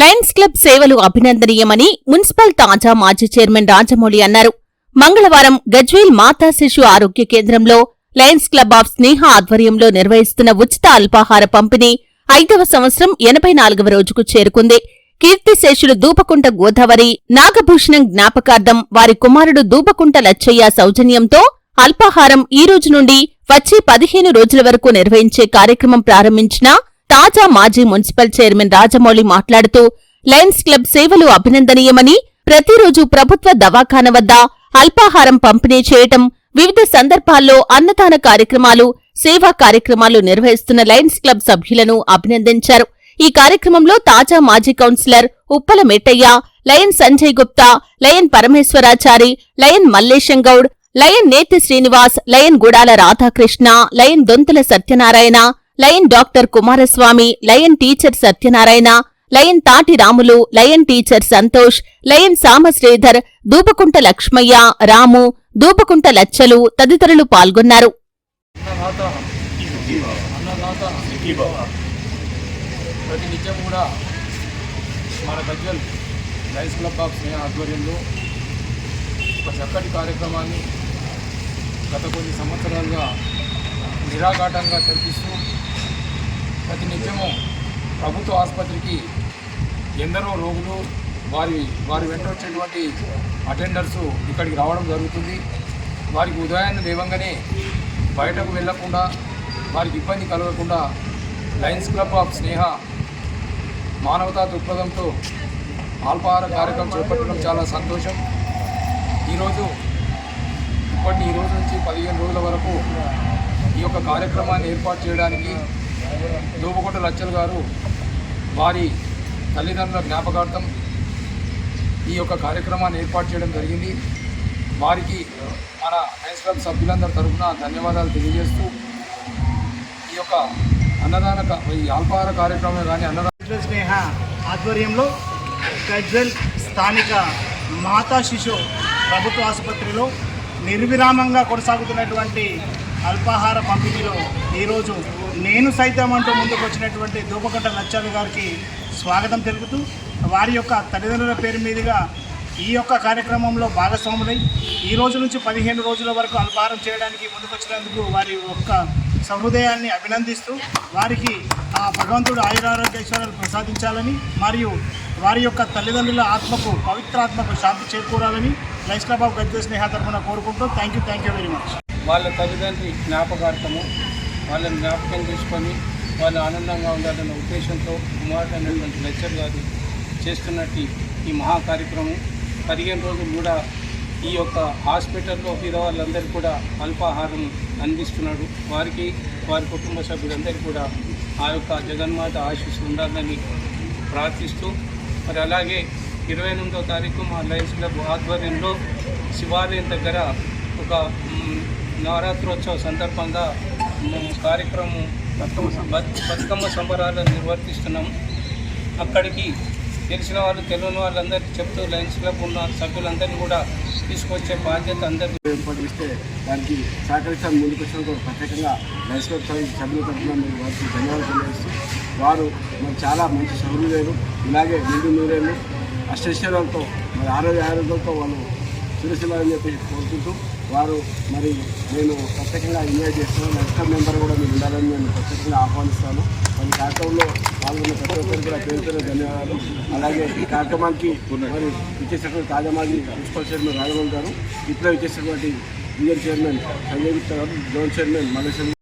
Lions club సేవలు అభినందనీయమని municipal తాజా మాజీ చైర్మన్ రాజమౌళి అన్నారు. మంగళవారం గజ్వేల్ మాతా శిశు ఆరోగ్య కేంద్రంలో లయన్స్ క్లబ్ ఆఫ్ స్నేహ ఆధ్వర్యంలో నిర్వహిస్తున్న ఉచిత అల్పాహార పంపిణీ ఐదవ సంవత్సరం ఎనభై నాలుగవ రోజుకు చేరుకుంది. కీర్తిశేషులు దూపకుంట గోదావరి నాగభూషణం జ్ఞాపకార్థం వారి కుమారుడు దూపకుంట లచ్చయ్య సౌజన్యంతో అల్పాహారం ఈ రోజు నుండి వచ్చే పదిహేను రోజుల వరకు నిర్వహించే కార్యక్రమం ప్రారంభించిన తాజా మాజీ మున్సిపల్ చైర్మన్ రాజమౌళి మాట్లాడుతూ లయన్స్ క్లబ్ సేవలు అభినందనీయమని ప్రతిరోజు ప్రభుత్వ దవాఖాన వద్ద అల్పాహారం పంపిణీ చేయటం వివిధ సందర్భాల్లో అన్నదాన కార్యక్రమాలు సేవా కార్యక్రమాలు నిర్వహిస్తున్న లయన్స్ క్లబ్ సభ్యులను అభినందించారు. ఈ కార్యక్రమంలో తాజా మాజీ councillor Uppala Mettaiah lion Sanjay Gupta lion Parameshwarachari lion Mallesham Goud lion Neti Srinivas lion Gudala Radhakrishna lion Donthula Satyanarayana lion doctor Kumaraswamy lion teacher Satyanarayana lion Tati Ramulu lion teacher Santosh lion Samasridhar Dupakunta Lakshmaiah Ramu Dupakunta Lachchalu తదితరులు పాల్గొన్నారు. ప్రతి నిత్యం కూడా మన lines club of స్నేహ ఆధ్వర్యంలో ఒక చక్కటి కార్యక్రమాన్ని గత కొన్ని సంవత్సరాలుగా నిరాఘాటంగా జరిపిస్తూ ప్రతి నిత్యము ప్రభుత్వ ఆసుపత్రికి ఎందరో రోగులు వారి వారి వెంట వచ్చేటువంటి అటెండర్స్ ఇక్కడికి రావడం జరుగుతుంది. వారికి ఉదయాన్నే లేవంగానే బయటకు వెళ్ళకుండా వారికి ఇబ్బంది కలగకుండా లయన్స్ క్లబ్ ఆఫ్ స్నేహ మానవతా దృక్పథంతో అల్పాహార కార్యక్రమం చేపట్టడం చాలా సంతోషం. ఈరోజు ఇప్పటి ఈ రోజు నుంచి పదిహేను రోజుల వరకు ఈ యొక్క కార్యక్రమాన్ని ఏర్పాటు చేయడానికి దూబకోట లచ్చల్ గారు వారి తల్లిదండ్రుల జ్ఞాపకార్థం ఈ యొక్క కార్యక్రమాన్ని ఏర్పాటు చేయడం జరిగింది. వారికి మన లయన్స్ క్లబ్ సభ్యులందరి తరఫున ధన్యవాదాలు తెలియజేస్తూ ఈ యొక్క అన్నదాన ఈ అల్పాహార కార్యక్రమం కానీ అన్నదాన స్నేహ ఆధ్వర్యంలో గజ్వెల్ స్థానిక మాతా శిశు ప్రభుత్వ ఆసుపత్రిలో నిర్విరామంగా కొనసాగుతున్నటువంటి అల్పాహార పంపిణీలో ఈరోజు నేను సైతం అంటూ ముందుకు వచ్చినటువంటి దూపకట్ట లచ్చాలు గారికి స్వాగతం తెలుపుతూ వారి యొక్క తల్లిదండ్రుల పేరు మీదుగా ఈ యొక్క కార్యక్రమంలో భాగస్వాములై ఈ రోజు నుంచి పదిహేను రోజుల వరకు అల్పాహారం చేయడానికి ముందుకొచ్చినందుకు వారి యొక్క సహృదయాన్ని అభినందిస్తూ వారికి ఆ భగవంతుడు ఆయురారోగ్యేశ్వరాలు ప్రసాదించాలని మరియు వారి యొక్క తల్లిదండ్రుల ఆత్మకు పవిత్రాత్మకు శాంతి చేకూరాలని లైఫ్ క్లబ్ ఆఫ్ స్నేహ తరఫున కోరుకుంటూ thank you thank you very much. వాళ్ళ తల్లిదండ్రి జ్ఞాపకార్థము వాళ్ళని జ్ఞాపకం చేసుకొని వాళ్ళు ఆనందంగా ఉండాలన్న ఉద్దేశంతో కుమారుడు అనేటువంటి లెక్చర్ గారు చేస్తున్నట్టు ఈ మహా కార్యక్రమం పదిహేను రోజులు కూడా ఈ యొక్క హాస్పిటల్లో వాళ్ళందరికీ కూడా అల్పాహారం అందిస్తున్నాడు. వారికి వారి కుటుంబ సభ్యులందరికీ కూడా ఆ యొక్క జగన్మాత ఆశీస్సు ఉండాలని ప్రార్థిస్తూ మరి అలాగే ఇరవై ఎనిమిదో తారీఖు మా లయన్స్ క్లబ్ ఆధ్వర్యంలో శివాలయం దగ్గర ఒక నవరాత్రోత్సవ సందర్భంగా మేము కార్యక్రమం బతుకమ్మ సంబరాలు నిర్వర్తిస్తున్నాము అక్కడికి తెలిసిన వాళ్ళు తెలియని వాళ్ళందరికీ చెప్తూ లయన్స్ క్లబ్ ఉన్న సభ్యులందరినీ కూడా తీసుకొచ్చే బాధ్యత అందరికీ ఏర్పాటు దానికి సహకరించడానికి ముందుకు వచ్చినందుకు ప్రత్యేకంగా లైన్స్ క్లబ్ సభ్యుల తరఫున మేము వారికి ధన్యవాదాలు తెలియజేస్తూ వారు మరి చాలా మంచి సౌకర్యాలు ఇలాగే నిండు నూరేళ్ళు అష్టైశ్వర్యాలతో మరి ఆరోగ్య ఆరోగ్యంతో వాళ్ళు సురక్షితాలని చెప్పి కోరుకుంటూ వారు మరి నేను ప్రత్యేకంగా ఎంజాయ్ చేస్తాను నెక్స్ట్ మెంబర్ కూడా మీరు ఉండాలని నేను ప్రత్యేకంగా ఆహ్వానిస్తాను. మరి కార్యక్రమంలో పాల్గొన్న ప్రతి ఒక్కరికి కూడా పేరుతో ధన్యవాదాలు. అలాగే ఈ కార్యక్రమానికి మరి ఇచ్చేసినటువంటి తాజామాజీ ప్రిన్సిపల్ చైర్మన్ రాఘవన్ గారు ఇప్పుడే ఇచ్చేసినటువంటి ఇండియన్ చైర్మన్ సంజయ్ గుప్తా గారు జోన్ చైర్మన్ మల్లేశ్వర్